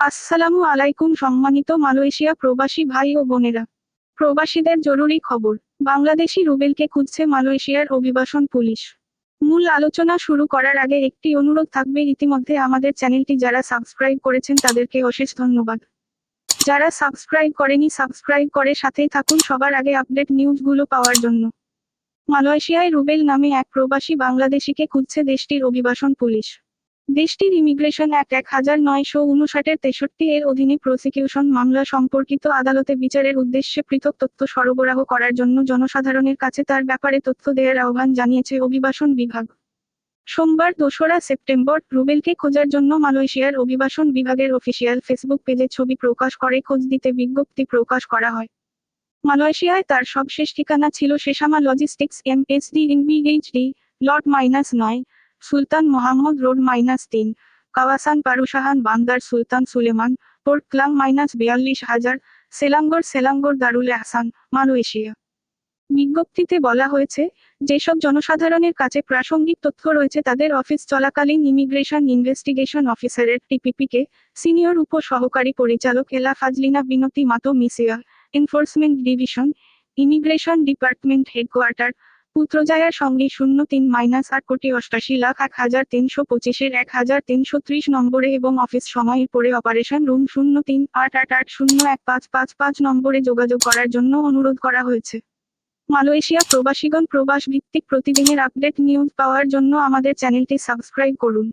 আসসালামু আলাইকুম সম্মানিত মালয়েশিয়া প্রবাসী ভাই ও বোনেরা। প্রবাসীদের জরুরি খবর, বাংলাদেশি রুবেলকে খুঁজছে মালয়েশিয়ার অভিবাসন পুলিশ। মূল আলোচনা শুরু করার আগে একটি অনুরোধ থাকবে, ইতিমধ্যে আমাদের চ্যানেলটি যারা সাবস্ক্রাইব করেছেন তাদেরকে অশেষ ধন্যবাদ। যারা সাবস্ক্রাইব করেনি, সাবস্ক্রাইব করে সাথেই থাকুন, সবার আগে আপডেট নিউজগুলো পাওয়ার জন্য। মালয়েশিয়ায় রুবেল নামে এক প্রবাসী বাংলাদেশিকে খুঁজছে দেশটির অভিবাসন পুলিশ। দেশটির ইমিগ্রেশন অ্যাক্ট এক হাজার নয়শো উনষাটের তেষট্টি এর অধীনে প্রসিকিউশন মামলা সম্পর্কিত আদালতে বিচারের উদ্দেশ্যে পৃথক তথ্য সরবরাহ করার জন্য জনসাধারণের কাছে তার ব্যাপারে তথ্য দেওয়ার আহ্বান জানিয়েছে অভিবাসন বিভাগ। সোমবার দোসরা সেপ্টেম্বর রুবেলকে খোঁজার জন্য মালয়েশিয়ার অভিবাসন বিভাগের অফিসিয়াল ফেসবুক পেজে ছবি প্রকাশ করে খোঁজ দিতে বিজ্ঞপ্তি প্রকাশ করা হয়। মালয়েশিয়ায় তার সবশেষ ঠিকানা ছিল Sesama logistics M S D NBHD lot minus নয় সুলতান মোহাম্মদ রোড মাইনাস তিন, Kawasan Perusahaan Bandar Sultan Suleiman, Port Klang minus বিয়াল্লিশ হাজার, Selangor Selangor Darul Ehsan Malaysia. বিজ্ঞপ্তিতে বলা হয়েছে, যেসব জনসাধারণের কাছে প্রাসঙ্গিক তথ্য রয়েছে তাদের অফিস চলাকালীন ইমিগ্রেশন ইনভেস্টিগেশন অফিসারের টিপিপিকে সিনিয়র উপ সহকারী পরিচালক এলা ফাজলিনা বিনতি মাতো মিসিয়া, enforcement division, immigration department headquarter পুত্রজায়ার সঙ্গে শূন্য তিন মাইনাস আট কোটি অষ্টাশি লাখ এক হাজার তিনশো পঁচিশের এক হাজার তিনশো ত্রিশ নম্বরে এবং অফিস সময়ের পরে অপারেশন রুম শূন্য তিন আট আট আট শূন্য এক পাঁচ পাঁচ পাঁচ নম্বরে যোগাযোগ করার জন্য অনুরোধ করা হয়েছে। মালয়েশিয়া প্রবাসীগণ প্রবাস ভিত্তিক প্রতিদিনের আপডেট নিউজ পাওয়ার জন্য আমাদের চ্যানেলটি সাবস্ক্রাইব করুন।